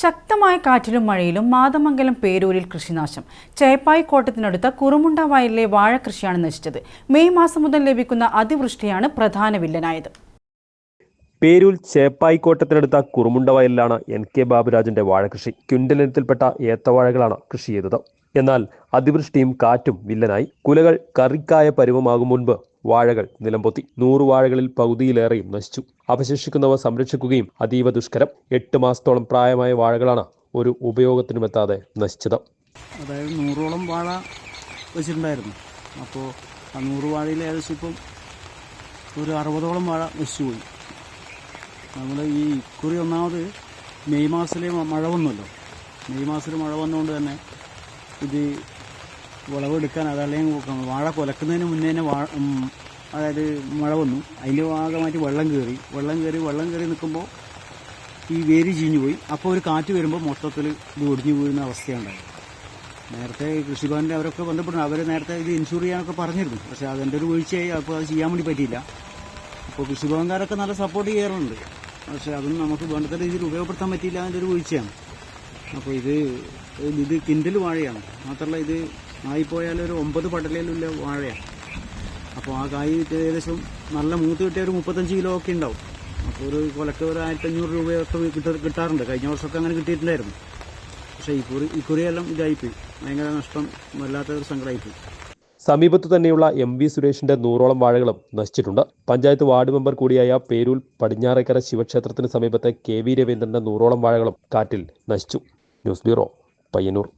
ശക്തമായ കാറ്റിലും മഴയിലും മാതമംഗലം പേരൂരിൽ കൃഷിനാശം. ചേപ്പായി കോട്ടത്തിനടുത്ത കുറുമുണ്ട വയലിലെ വാഴ കൃഷിയാണ് നശിച്ചത്. മെയ് മാസം മുതൽ ലഭിക്കുന്ന അതിവൃഷ്ടിയാണ് പ്രധാന വില്ലനായത്. പേരൂർ ചേപ്പായിക്കോട്ടത്തിനടുത്ത കുറുമുണ്ട വയലിലാണ് എൻ കെ ബാബുരാജിന്റെ വാഴകൃഷി ക്വിന്റലിനത്തിൽപ്പെട്ട ഏത്തവാഴകളാണ് കൃഷി ചെയ്തത്. എന്നാൽ അതിവൃഷ്ടിയും കാറ്റും വില്ലനായി. കുലകൾ കറിക്കായ പരുവമാകും മുൻപ് വാഴകൾ നിലംപൊത്തി നൂറു വാഴകളിൽ പകുതിയിലേറെയും നശിച്ചു. അവശേഷിക്കുന്നവ സംരക്ഷിക്കുകയും അതീവ ദുഷ്കരം. എട്ട് മാസത്തോളം പ്രായമായ വാഴകളാണ് ഒരു ഉപയോഗത്തിനുമെത്താതെ നശിച്ചത്. അതായത് നൂറോളം വാഴ വെച്ചിട്ടുണ്ടായിരുന്നു. അപ്പോൾ ആ നൂറ് വാഴയിൽ ഏകദേശം ഇപ്പം ഒരു അറുപതോളം വാഴ നശിച്ചുപോയി. നമ്മൾ ഈ കുറി ഒന്നാമത് മെയ് മാസത്തിലെ മഴ വന്നല്ലോ. മെയ് മാസത്തിൽ മഴ വന്നുകൊണ്ട് തന്നെ ഇത് വിളവെടുക്കാൻ അതല്ലെങ്കിൽ വാഴ കൊലക്കുന്നതിന് മുന്നേ തന്നെ അതായത് മഴ വന്നു. അതിന്റെ ഭാഗമായിട്ട് വെള്ളം കയറി. വെള്ളം കയറി വെള്ളം കയറി നിൽക്കുമ്പോൾ ഈ വേര് ചീഞ്ഞു പോയി. അപ്പോൾ ഒരു കാറ്റ് വരുമ്പോൾ മൊത്തത്തിൽ ഇത് ഒടിഞ്ഞു വീഴുന്ന അവസ്ഥയുണ്ടായി. നേരത്തെ കൃഷിഭവന്റെ അവരൊക്കെ ബന്ധപ്പെടുന്നു അവർ നേരത്തെ ഇത് ഇൻഷുർ ചെയ്യാനൊക്കെ പറഞ്ഞിരുന്നു. പക്ഷേ അതിന്റെ ഒരു വീഴ്ചയായി. അപ്പോൾ അത് ചെയ്യാൻ വേണ്ടി പറ്റിയില്ല. അപ്പോൾ കൃഷിഭവൻകാരൊക്കെ നല്ല സപ്പോർട്ട് ചെയ്യാറുണ്ട്. പക്ഷേ അതൊന്നും നമുക്ക് വേണ്ടത്ര രീതിയിൽ ഉപയോഗപ്പെടുത്താൻ പറ്റിയില്ല അതിന്റെ ഒരു വീഴ്ചയാണ്. അപ്പോൾ ഇത് ഇത് കിൻഡൽ വാഴയാണ്. മാത്രമല്ല ഇത് ആയിപ്പോയാൽ ഒരു ഒമ്പത് പടലയിലുള്ള വാഴയാണ് അപ്പോൾ ആ കായ് ഏകദേശം നല്ല മൂത്ത് കിട്ടിയ ഒരു മുപ്പത്തഞ്ച് കിലോ ഒക്കെ ഉണ്ടാവും. അപ്പോൾ ഒരു കൊലക്ക് ഒരു ആയിരത്തഞ്ഞൂറ് രൂപയൊക്കെ കിട്ട കിട്ടാറുണ്ട്. കഴിഞ്ഞ വർഷമൊക്കെ അങ്ങനെ കിട്ടിയിട്ടുണ്ടായിരുന്നു. പക്ഷേ ഈ കുറി ഈ കുറിയെല്ലാം ഇതായിപ്പോയി. ഭയങ്കര നഷ്ടം വല്ലാത്തൊരു സങ്കടമായിപ്പോയി. സമീപത്തു തന്നെയുള്ള എം വി സുരേഷിന്റെ നൂറോളം വാഴകളും നശിച്ചിട്ടുണ്ട്. പഞ്ചായത്ത് വാർഡ് മെമ്പർ കൂടിയായ പേരൂൽ പടിഞ്ഞാറേക്കര ശിവക്ഷേത്രത്തിന് സമീപത്തെ കെ വി രവീന്ദ്രന്റെ നൂറോളം വാഴകളും കാറ്റിൽ നശിച്ചു. News bureau Payyanur.